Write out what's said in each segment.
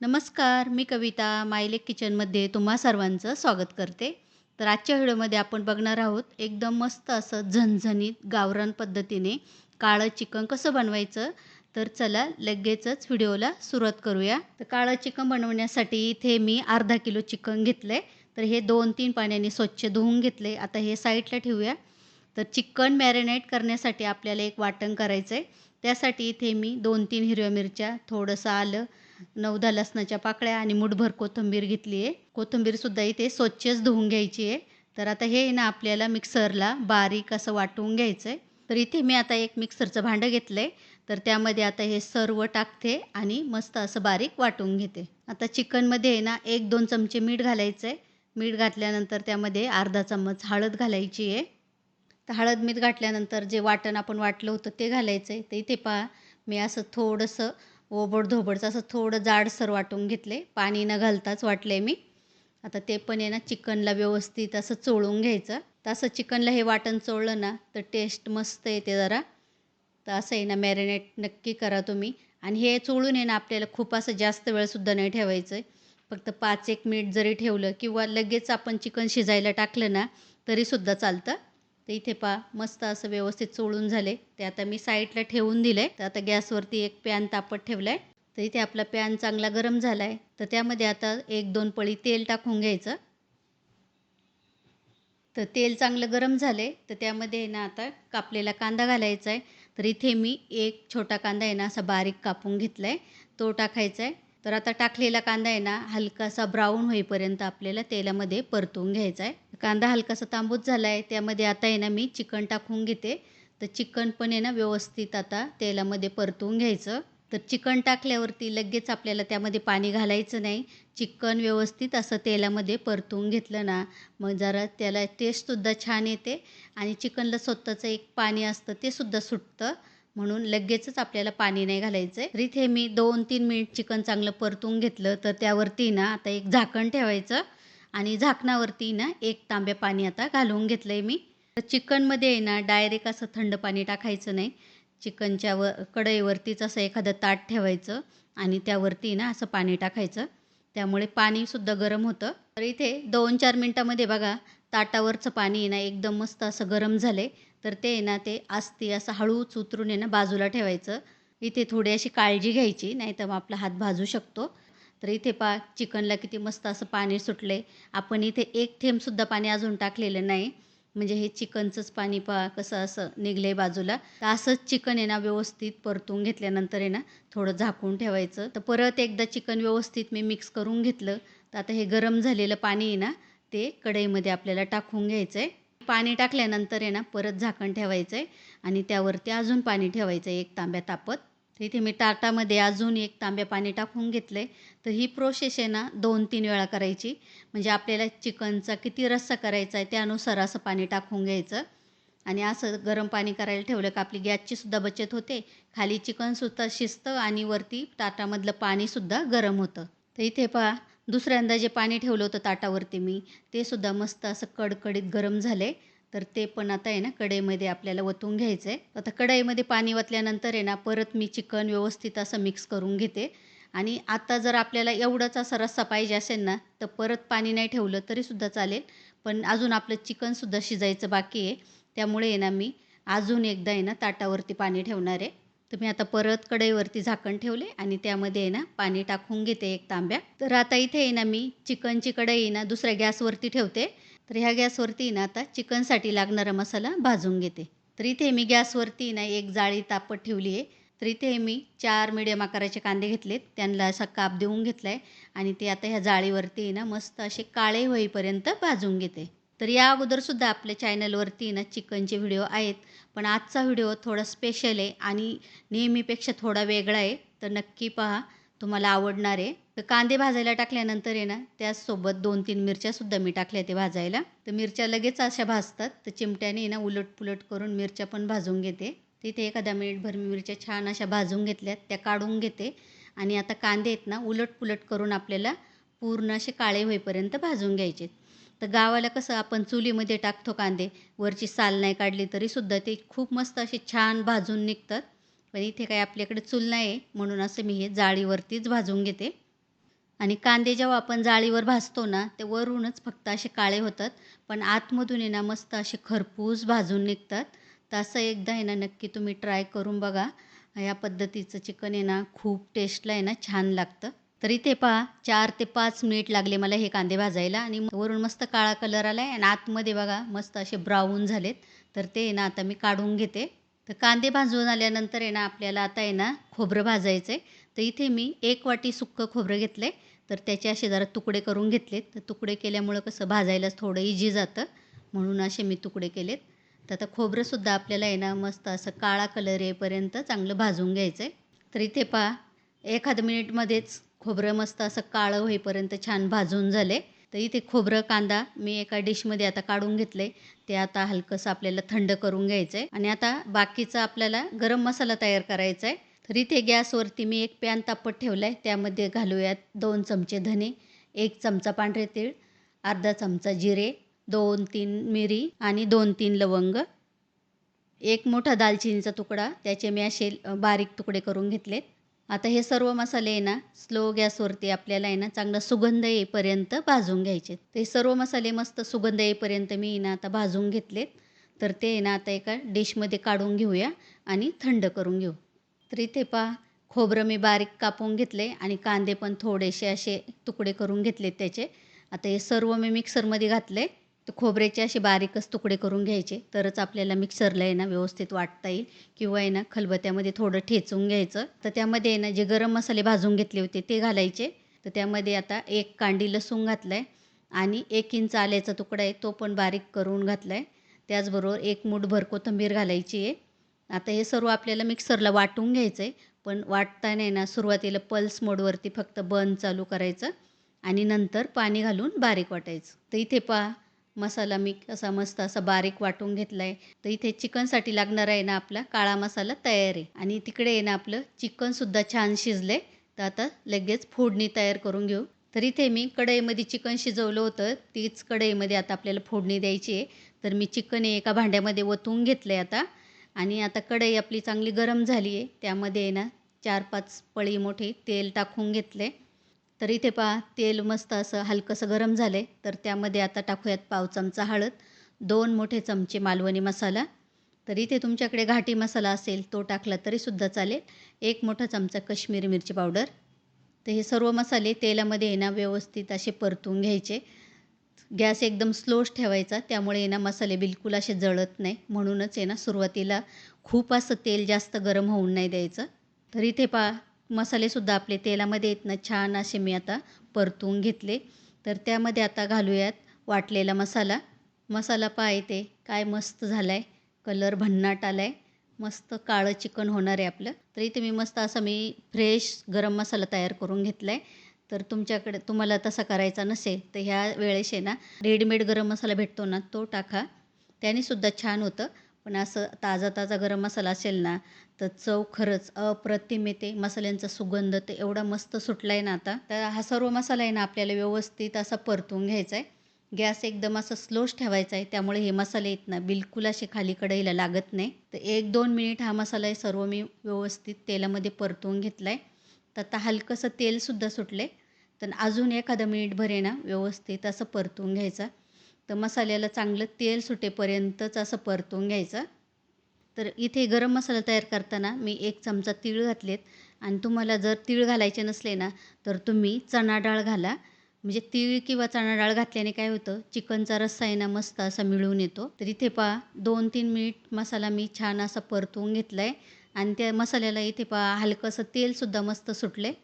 नमस्कार मी कविता मायलेक किचनमध्ये तुम्हा सर्वांचं स्वागत करते. तर आजच्या व्हिडिओमध्ये आपण बघणार आहोत एकदम मस्त असं झणझणीत गावरान पद्धतीने काळं चिकन कसं बनवायचं? तर चला लगेचच व्हिडिओला सुरुवात करूया. तर काळं चिकन बनवण्यासाठी इथे मी अर्धा किलो चिकन घेतलं आहे तर हे दोन तीन पाण्याने स्वच्छ धुवून घेतले आता हे साईडला ठेवूया. तर चिकन मॅरिनेट करण्यासाठी आपल्याला एक वाटण करायचं आहे त्यासाठी इथे मी दोन तीन हिरव्या मिरच्या थोडंसं आलं नऊ दहा लसणाच्या पाकळ्या आणि मुठभर कोथिंबीर घेतली आहे. कोथिंबीरसुद्धा इथे स्वच्छच धुवून घ्यायची आहे. तर आता हे ना आपल्याला मिक्सरला बारीक असं वाटून घ्यायचं आहे तर इथे मी आता एक मिक्सरचं भांडं घेतलं आहे तर त्यामध्ये आता हे सर्व टाकते आणि मस्त असं बारीक वाटून घेते. आता चिकनमध्ये आहे ना एक दोन चमचे मीठ घालायचं आहे मीठ घातल्यानंतर त्यामध्ये अर्धा चम्मच हळद घालायची आहे. तर हळद मीठ घातल्यानंतर जे वाटण आपण वाटलं होतं ते घालायचं आहे तर इथे पहा मी असं थोडंसं ओबड धोबडचं असं थोडं जाडसर वाटून घेतले. पाणी न घालताच वाटले मी. आता ते पण आहे ना चिकनला व्यवस्थित असं चोळून घ्यायचं. तर असं चिकनला हे वाटण चोळलं ना तर टेस्ट मस्त येते जरा. तर असं आहे ना मॅरिनेट नक्की करा तुम्ही. आणि हे चोळून आहे ना आपल्याला खूप असं जास्त वेळसुद्धा नाही ठेवायचं आहे फक्त पाच एक मिनिट जरी ठेवलं किंवा लगेच आपण चिकन शिजायला टाकलं ना तरीसुद्धा चालतं. तर इथे पा मस्त असं व्यवस्थित चोळून झाले. ते आता मी साईडला ठेवून दिलं. आहे तर आता गॅसवरती एक पॅन तापत ठेवला आहे तर इथे आपला पॅन चांगला गरम झाला आहे तर त्यामध्ये आता एक दोन पळी तेल टाकून घ्यायचं. तर तेल चांगलं गरम झाले. तर त्यामध्ये ना आता कापलेला कांदा घालायचा आहे तर इथे मी एक छोटा कांदा आहे ना असा बारीक कापून घेतला आहे तो टाकायचा आहे तर आता टाकलेला कांदा आहे ना हलकासा ब्राऊन होईपर्यंत आपल्याला तेलामध्ये परतून घ्यायचा आहे कांदा हलकासा तांबूत झाला आहे त्यामध्ये आता आहे ना मी चिकन टाकून घेते. तर चिकन पण आहे ना व्यवस्थित आता तेलामध्ये परतून घ्यायचं. तर चिकन टाकल्यावरती लगेच आपल्याला त्यामध्ये पाणी घालायचं नाही. चिकन व्यवस्थित असं तेलामध्ये परतून घेतलं ना मग जरा त्याला टेस्टसुद्धा छान येते आणि चिकनला स्वतःचं एक पाणी असतं ते सुद्धा सुटतं. म्हणून लगेचच आपल्याला पाणी नाही घालायचं आहे तर इथे मी दोन तीन मिनिट चिकन चांगलं परतून घेतलं तर त्यावरती ना आता एक झाकण ठेवायचं. आणि झाकणावरती ना एक तांब्या पाणी आता घालून घेतलं आहे मी. तर चिकनमध्ये आहे ना डायरेक्ट असं थंड पाणी टाकायचं नाही. चिकनच्या व कढईवरतीच असं एखादं ताट ठेवायचं आणि त्यावरती ना असं पाणी टाकायचं. त्यामुळे पाणीसुद्धा गरम होतं. तर इथे दोन चार मिनटामध्ये बघा ताटावरचं पाणी आहे ना एकदम मस्त असं गरम झाले तर ते आहे ना ते आस्ती असं हळूच उतरून आहे ना बाजूला ठेवायचं. इथे थोडी अशी काळजी घ्यायची नाही तर मग आपला हात भाजू शकतो. तर इथे पा चिकनला किती मस्त असं पाणी सुटले आपण इथे एक थेंबसुद्धा पाणी अजून टाकलेलं नाही. म्हणजे हे चिकनचंच पाणी पा कसं असं निघलं आहे बाजूला. तर असंच चिकन आहे ना व्यवस्थित परतून घेतल्यानंतर आहे ना थोडं झाकून ठेवायचं. तर परत एकदा चिकन व्यवस्थित मी मिक्स करून घेतलं. तर आता हे गरम झालेलं पाणी आहे ना ते कढईमध्ये आपल्याला टाकून घ्यायचं आहे पाणी टाकल्यानंतर आहे ना परत झाकण ठेवायचं आहे आणि त्यावरती अजून पाणी ठेवायचं आहे एक तांब्या तापत. तर इथे मी ताटामध्ये अजून एक तांब्या पाणी टाकून घेतलं आहे तर ही प्रोसेस आहे ना दोन तीन वेळा करायची. म्हणजे आपल्याला चिकनचा किती रस्सा करायचा आहे त्यानुसार असं पाणी टाकून घ्यायचं. आणि असं गरम पाणी करायला ठेवलं का आपली गॅसचीसुद्धा बचत होते. खाली चिकनसुद्धा शिजतं आणि वरती ताटामधलं पाणीसुद्धा गरम होतं. तर इथे पहा दुसऱ्यांदा जे पाणी ठेवलं होतं ताटावरती मी ते सुद्धा मस्त असं कडकडीत गरम झाले तर ते पण आता आहे ना कढईमध्ये आपल्याला ओतून घ्यायचं आहे आता कढईमध्ये पाणी ओतल्यानंतर आहे ना परत मी चिकन व्यवस्थित असं मिक्स करून घेते. आणि आता जर आपल्याला एवढाच असा रस्सा पाहिजे असेल ना तर परत पाणी नाही ठेवलं तरीसुद्धा चालेल. पण अजून आपलं चिकनसुद्धा शिजायचं बाकी आहे. त्यामुळे आहे ना मी अजून एकदा आहे ना ताटावरती पाणी ठेवणार आहे. तर मी आता परत कढईवरती झाकण ठेवले आणि त्यामध्ये आहे ना पाणी टाकून घेते एक तांब्या. तर आता इथे आहे ना मी चिकनची कढई ना दुसऱ्या गॅसवरती ठेवते. तर ह्या गॅसवरती ना आता चिकनसाठी लागणारा मसाला भाजून घेते. तर इथे मी गॅसवरती ना एक जाळी तापत ठेवली आहे. तर इथे मी चार मिडियम आकाराचे कांदे घेतलेत. त्यांना असा काप देऊन घेतला आहे आणि ते आता ह्या जाळीवरती ना मस्त असे काळे होईपर्यंत भाजून घेते. तर या अगोदरसुद्धा आपल्या चॅनलवरती ना चिकनचे व्हिडिओ आहेत. पण आजचा व्हिडिओ थोडा स्पेशल आहे. आणि नेहमीपेक्षा थोडा वेगळा आहे. तर नक्की पहा. तुम्हाला आवडणार आहे. तर कांदे भाजायला टाकल्यानंतर आहे ना त्याचसोबत दोन तीन मिरच्यासुद्धा मी टाकल्या ते भाजायला. तर मिरच्या लगेच अशा भाजतात. तर चिमट्याने ना उलट पुलट करून मिरच्या पण भाजून घेते. तिथे एखादा मिनिटभर मी मिरच्या छान अशा भाजून घेतल्यात त्या काढून घेते. आणि आता कांदे आहेत ना उलट पुलट करून आपल्याला पूर्ण असे काळे होईपर्यंत भाजून घ्यायचे तर गावाला कसं आपण चुलीमध्ये टाकतो कांदे. वरची साल नाही काढली तरीसुद्धा ते खूप मस्त असे छान भाजून निघतात. पण इथे काय आपल्याकडे चूल नाही आहे म्हणून असं मी हे जाळीवरतीच भाजून घेते. आणि कांदे जेव्हा आपण जाळीवर भाजतो ना ते वरूनच फक्त असे काळे होतात पण आतमधून आहे ना मस्त असे खरपूस भाजून निघतात. तर असं एकदा आहे ना नक्की तुम्ही ट्राय करून बघा. या पद्धतीचं चिकन आहे ना खूप टेस्टला आहे ना छान लागतं. तर इथे पहा चार ते पाच मिनिट लागले मला हे कांदे भाजायला. आणि वरून मस्त काळा कलर आला आहे आणि आतमध्ये बघा मस्त असे ब्राऊन झालेत. तर ते आहे ना आता मी काढून घेते. तर कांदे भाजून आल्यानंतर आहे ना आपल्याला आता आहे ना खोबरं भाजायचं आहे. तर इथे मी एक वाटी सुक्कं खोबरं घेतलं आहे तर त्याचे असे जरा तुकडे करून घेतलेत. तर तुकडे केल्यामुळं कसं भाजायलाच थोडं इजी जातं. म्हणून असे मी तुकडे केलेत. तर आता खोबरंसुद्धा आपल्याला आहे ना मस्त असं काळा कलर येईपर्यंत चांगलं भाजून घ्यायचं आहे तर इथे पहा एखाद मिनिटमध्येच खोबरं मस्त असं काळं होईपर्यंत छान भाजून झाले तर इथे खोबरं कांदा मी एका डिशमध्ये आता काढून घेतले ते आता हलकंसं आपल्याला थंड करून घ्यायचं आहे आणि आता बाकीचा आपल्याला गरम मसाला तयार करायचा आहे तर इथे गॅसवरती मी एक पॅन तापत ठेवला आहे त्यामध्ये घालूयात दोन चमचे धने एक चमचा पांढरे तीळ अर्धा चमचा जिरे दोन तीन मिरी आणि दोन तीन लवंग. एक मोठा दालचिनीचा तुकडा त्याचे मी असे बारीक तुकडे करून घेतलेत. आता हे सर्व मसाले आहे ना स्लो गॅसवरती आपल्याला आहे ना चांगला सुगंध येईपर्यंत भाजून घ्यायचे. ते सर्व मसाले मस्त सुगंध येईपर्यंत मी ना आता भाजून घेतलेत. तर ते ना आता एका डिशमध्ये काढून घेऊया आणि थंड करून घेऊ. तर इथे पहा खोबरं मी बारीक कापून घेतले आणि कांदे पण थोडेसे असे तुकडे करून घेतले त्याचे. आता हे सर्व मी मिक्सरमध्ये घातले तर खोबऱ्याचे असे बारीकच तुकडे करून घ्यायचे. तरच आपल्याला मिक्सरला आहे ना व्यवस्थित वाटता येईल. किंवा आहे ना खलबत्यामध्ये थोडं ठेचून घ्यायचं. तर त्यामध्ये आहे ना जे गरम मसाले भाजून घेतले होते ते घालायचे. तर त्यामध्ये आता एक कांडी लसूण घातलं आहे आणि एक इंच आल्याचा तुकडा आहे तो पण बारीक करून घातला आहे त्याचबरोबर एक मुठभर कोथिंबीर घालायची आहे. आता हे सर्व आपल्याला मिक्सरला वाटून घ्यायचं आहे पण वाटताना आहे ना सुरुवातीला पल्स मोडवरती फक्त बंद चालू करायचं. आणि नंतर पाणी घालून बारीक वाटायचं. तर इथे पहा मसाला मी असा मस्त असा बारीक वाटून घेतला आहे तर इथे चिकनसाठी लागणार आहे ना आपला काळा मसाला तयार. आहे आणि तिकडे आहे ना आपलं चिकनसुद्धा छान शिजले तर आता लगेच फोडणी तयार करून घेऊ. तर इथे मी कढईमध्ये चिकन शिजवलं होतं. तीच कढईमध्ये आता आपल्याला फोडणी द्यायची आहे. तर मी चिकन एका भांड्यामध्ये ओतून घेतलं आहे आता. आणि आता कढई आपली चांगली गरम झाली आहे त्यामध्ये आहे ना चार पाच पळी मोठे तेल टाकून घेतले तर इथे पहा तेल मस्त असं हलकंसं गरम झालं आहे तर त्यामध्ये आता टाकूयात पाव चमचा हळद दोन मोठे चमचे मालवणी मसाला. तर इथे तुमच्याकडे घाटी मसाला असेल तो टाकला तरीसुद्धा चालेल. एक मोठा चमचा कश्मीरी मिरची पावडर. तर हे सर्व मसाले तेलामध्ये आहे ना व्यवस्थित असे परतून घ्यायचे. गॅस एकदम स्लोच ठेवायचा त्यामुळे आहे ना मसाले बिलकुल असे जळत नाही. म्हणूनच आहे ना सुरुवातीला खूप असं तेल जास्त गरम होऊन नाही द्यायचं. तर इथे पहा मसालेसुद्धा आपले तेलामध्ये येत ना छान असे मी आता परतून घेतले. तर त्यामध्ये आता घालूयात वाटलेला मसाला. मसाला पहा येते काय मस्त झाला आहे कलर भन्नाट आला आहे मस्त काळं चिकन होणार आहे आपलं. तर इथे मी मस्त असं मी फ्रेश गरम मसाला तयार करून घेतला आहे तर तुमच्याकडे तुम्हाला तसा करायचा नसेल तर ह्या वेळेस आहे ना रेडीमेड गरम मसाला भेटतो ना तो टाका. त्यानेसुद्धा छान होतं. पण असं ताजा ताजा गरम मसाला असेल ना तर चव खरंच अप्रतिम येते मसाल्यांचा सुगंध तर एवढा मस्त सुटला आहे ना आता. तर हा सर्व मसाला आहे ना आपल्याला व्यवस्थित असा परतून घ्यायचा आहे गॅस एकदम असं स्लोच ठेवायचा आहे त्यामुळे हे मसाले आहेत ना बिलकुल असे खाली कढईला लागत नाही. तर एक दोन मिनिट हा मसाला आहे सर्व मी व्यवस्थित तेलामध्ये परतून घेतला आहे तर आता हलकंसं तेलसुद्धा सुटले तर अजून एखादं मिनिटभर आहे ना व्यवस्थित असं परतून घ्यायचा. तर मसाल्याला चांगलं तेल सुटेपर्यंतच असं परतून घ्यायचं. तर इथे गरम मसाला तयार करताना मी एक चमचा तीळ घातलेत. आणि तुम्हाला जर तीळ घालायचे नसले ना तर तुम्ही चणा डाळ घाला. म्हणजे तीळ किंवा चणा डाळ घातल्याने काय होतं चिकनचा रस्सा आहे ना मस्त असा मिळून येतो. तर इथे पहा दोन तीन मिनिट मसाला मी छान असा परतवून घेतला आहे आणि त्या मसाल्याला इथे पहा हलकंसं तेलसुद्धा मस्त सुटलं आहे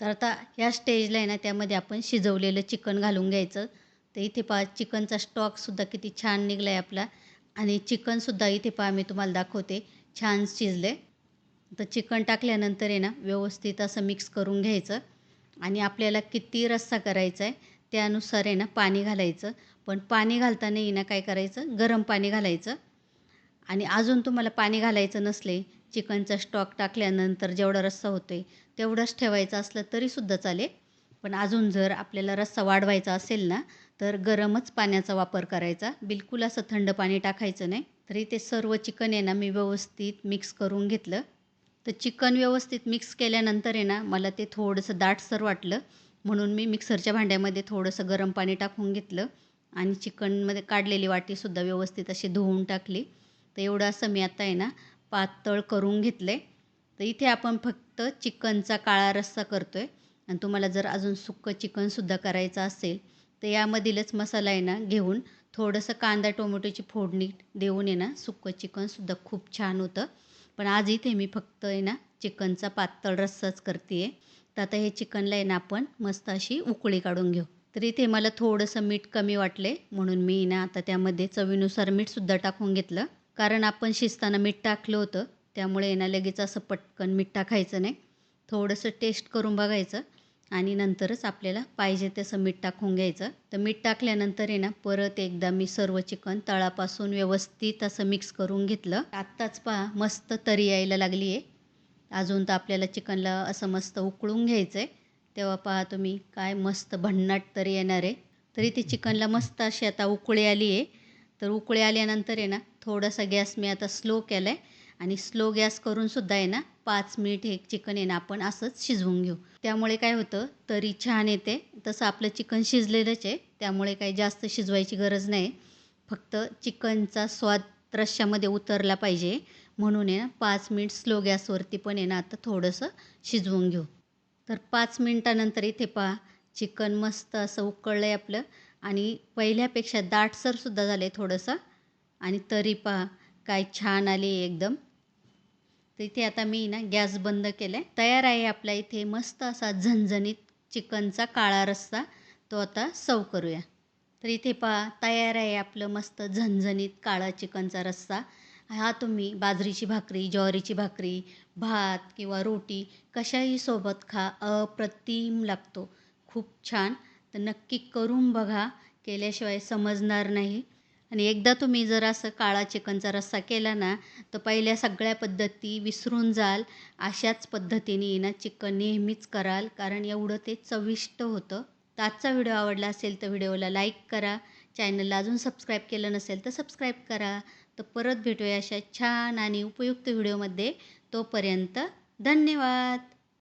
तर आता ह्या स्टेजला आहे ना त्यामध्ये आपण शिजवलेलं चिकन घालून घ्यायचं. तर इथे पहा चिकनचा स्टॉकसुद्धा किती छान निघला आहे आपला. आणि चिकनसुद्धा इथे पहा मी तुम्हाला दाखवते. छान शिजले. तर चिकन टाकल्यानंतर आहे ना व्यवस्थित असं मिक्स करून घ्यायचं. आणि आपल्याला किती रस्सा करायचा आहे त्यानुसार आहे ना पाणी घालायचं. पण पाणी घालताना ना काय करायचं गरम पाणी घालायचं. आणि अजून तुम्हाला पाणी घालायचं नसले चिकनचा स्टॉक टाकल्यानंतर जेवढा रस्सा होतो आहे तेवढंच ठेवायचं असलं तरीसुद्धा चालेल. पण अजून जर आपल्याला रस्सा वाढवायचा असेल ना तर गरमच पाण्याचा वापर करायचा. बिलकुल असं थंड पाणी टाकायचं नाही. तरी ते सर्व चिकन आहे ना मी व्यवस्थित मिक्स करून घेतलं. तर चिकन व्यवस्थित मिक्स केल्यानंतर आहे ना मला ते थोडंसं दाटसर वाटलं. म्हणून मी मिक्सरच्या भांड्यामध्ये थोडंसं गरम पाणी टाकून घेतलं. आणि चिकनमध्ये काढलेली वाटीसुद्धा व्यवस्थित अशी धुवून टाकली. तर एवढं असं मी आता आहे ना पातळ करून घेतलं आहे तर इथे आपण फक्त चिकनचा काळा रस्सा करतो आहे आणि तुम्हाला जर अजून सुक्कं चिकनसुद्धा करायचं असेल तर यामधीलच मसाला आहे ना घेऊन थोडंसं कांदा टोमॅटोची फोडणी देऊन आहे ना सुक्कं चिकनसुद्धा खूप छान होतं. पण आज इथे मी फक्त आहे ना चिकनचा पातळ रस्साच करते आहे तर आता हे चिकनला आहे ना आपण मस्त अशी उकळी काढून घेऊ. तर इथे मला थोडंसं मीठ कमी वाटले म्हणून मी ना आता त्यामध्ये चवीनुसार मीठसुद्धा टाकून घेतलं. कारण आपण शिजताना मीठ टाकलं होतं त्यामुळे ना लगेच असं पटकन मीठ टाकायचं नाही. थोडंसं टेस्ट करून बघायचं. आणि नंतरच आपल्याला पाहिजे तसं मीठ टाकून घ्यायचं. तर मीठ टाकल्यानंतर आहे ना परत एकदा मी सर्व चिकन तळापासून व्यवस्थित असं मिक्स करून घेतलं. आत्ताच पहा मस्त तरी यायला लागली आहे. अजून तर आपल्याला चिकनला असं मस्त उकळून घ्यायचं आहे तेव्हा पहा तुम्ही काय मस्त भन्नाट तरी येणार आहे. तरी ते चिकनला मस्त अशी आता उकळी आली आहे. तर उकळी आल्यानंतर आहे ना थोडासा गॅस मी आता स्लो केला आहे आणि स्लो गॅस करूनसुद्धा आहे ना पाच मिनिट हे चिकन आहे ना आपण असंच शिजवून घेऊ. त्यामुळे काय होतं तरी छान येते. तसं आपलं चिकन शिजलेलंच आहे त्यामुळे काही जास्त शिजवायची गरज नाही. फक्त चिकनचा स्वाद रश्श्यामध्ये उतरला पाहिजे. म्हणून आहे ना पाच मिनिट स्लो गॅसवरती पण आहे ना आता थोडंसं शिजवून घेऊ. तर पाच मिनटानंतर इथे पहा चिकन मस्त असं उकळलं आहे आपलं. आणि पहिल्यापेक्षा दाटसरसुद्धा झालं आहे थोडंसं. आणि तरी पहा काय छान आली एकदम. तर इथे आता मी ना गॅस बंद केला आहे तयार आहे आपल्या इथे मस्त असा झणझणीत चिकनचा काळा रस्सा. तो आता सव करूया. तर इथे पहा तयार आहे आपलं मस्त झणझणीत काळा चिकनचा रस्सा. हा तुम्ही बाजरीची भाकरी ज्वारीची भाकरी भात किंवा रोटी कशाही सोबत खा अप्रतिम लागतो. खूप छान. तर नक्की करून बघा. केल्याशिवाय समजणार नाही. आणि एकदा तुम्ही जर असं काळा चिकनचा रस्सा केला ना तर पहिल्या सगळ्या पद्धती विसरून जाल. अशाच पद्धतीने ना चिकन नेहमीच कराल कारण एवढं ते चविष्ट होतं. तर आजचा व्हिडिओ आवडला असेल तर व्हिडिओला लाईक करा. चॅनलला अजून सबस्क्राईब केलं नसेल तर सबस्क्राईब करा. तर परत भेटूया अशा छान आणि उपयुक्त व्हिडिओमध्ये. तोपर्यंत धन्यवाद!